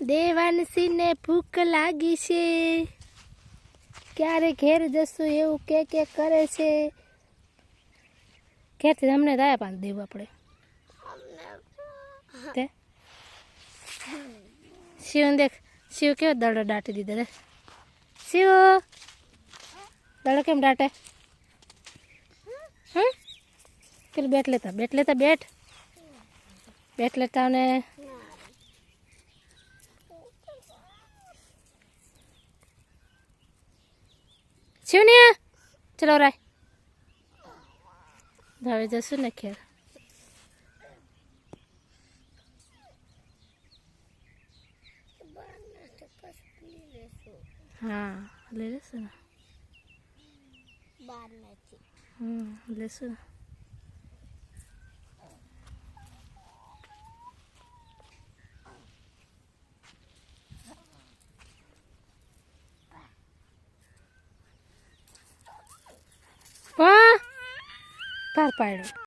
દેવાનસીને ભૂખ લાગી છે. ક્યારે ઘેર જશું એવું કે કે કરે છે. ઘેરથી અમને દાયા પાંચ દેવું આપણે? તે? શિવને દેખ, શિવ કેવો દડો દાટી દીધો રે. શિવ, દડો કેમ દાટે? પેલું બેટ લેતા બેટ લેતા બેટ? બેટ લેતા અને शिवण्या चलो राय. धावे जसू ना खेळ. हां लेसू ना लेसू ना Para, para.